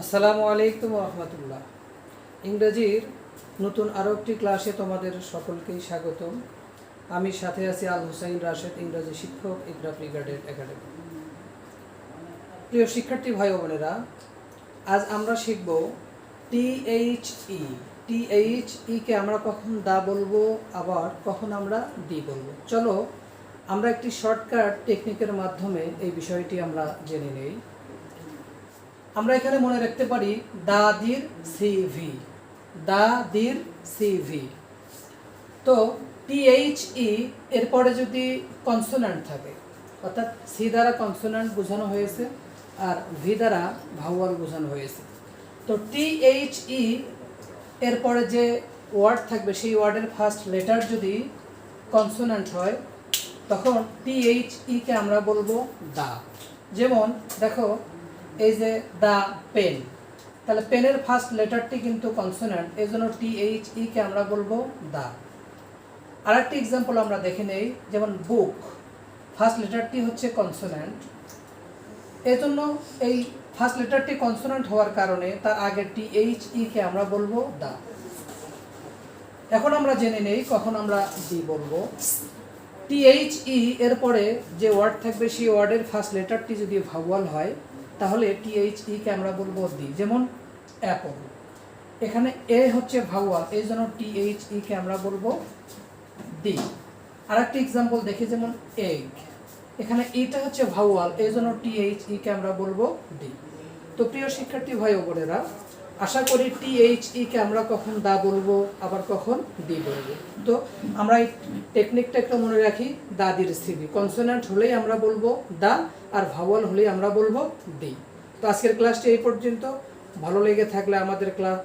আসসালামু আলাইকুম রহমতুল্লাহ। ইংরেজির নতুন আরও একটি ক্লাসে তোমাদের সকলকেই স্বাগতম। আমি সাথে আছি আল হুসাইন রাশেদ, ইংরেজি শিক্ষক ইকরা প্রি গ্রেডেড একাডেমি। প্রিয় শিক্ষার্থী ভাই বোনেরা, আজ আমরা শিখব টিএইচ ই টিএইচ ইকে আমরা কখন দা বলব, আবার কখন আমরা দি বলব। চলো আমরা একটি শর্টকাট টেকনিকের মাধ্যমে এই বিষয়টি আমরা জেনে নেই। আমরা এখানে মনে রাখতে পারি দাদির সিভি দাদির সিভি তো টিএইচই এরপরে যদি কনসোনান্ট থাকে, অর্থাৎ সি দ্বারা কনসোনান্ট বোঝানো হয়েছে আর ভি দ্বারা ভাওয়াল বোঝানো হয়েছে। তো টিএইচই এরপরে যে ওয়ার্ড থাকবে, সেই ওয়ার্ডের ফার্স্ট লেটার যদি কনসোনান্ট হয়, তখন টিএইচইকে আমরা বলব দা। যেমন, দেখো এই যে দা পেন তাহলে পেনের ফার্স্ট লেটারটি কিন্তু কনসোনান্ট এই জন্য টিএইচ কে আমরা বলব দা আরেকটি এক্সাম্পল আমরা দেখে নেই, যেমন বুক ফার্স্ট লেটারটি হচ্ছে কনসোনান্ট এই জন্য এই ফার্স্ট লেটারটি কনসোনান্ট হওয়ার কারণে তার আগের টিএইচ কে আমরা বলব দা এখন আমরা জেনে নেই কখন আমরা দি বলব। টিএইচই এরপরে যে ওয়ার্ড থাকবে, সেই ওয়ার্ডের ফার্স্ট লেটারটি যদি ভাওয়াল হয় তাহলে টিএইচই কে আমরা বলব দি যেমন অ্যাপল এখানে এ হচ্ছে ভাওয়াল এই জন্য টিএইচই কে আমরা বলব দি আরেকটি এক্সাম্পল দেখি, যেমন এগ এখানে এটা হচ্ছে ভাওয়াল এই জন্য টিএইচই কে আমরা বলব ডি তো প্রিয় শিক্ষার্থী, ভাই বোনেরা আশা করি টিএইচই কে আমরা কখন দা বলব, আবার কখন দি বলব। তো আমরা এই টেকনিকটা একটু মনে রাখি দা দাদির সিবি কনসোনান্ট হলেই আমরা বলব দা, আর ভাওয়াল হলেই আমরা বলব দি। তো আজকের ক্লাসটি এই পর্যন্ত। ভালো লেগে থাকলে আমাদের ক্লাস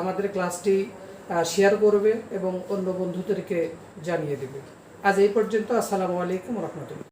আমাদের ক্লাসটি শেয়ার করবে এবং অন্য বন্ধুদেরকে জানিয়ে দেবে। আজ এই পর্যন্ত। আসসালামু আলাইকুম রহমতুল্লাহ।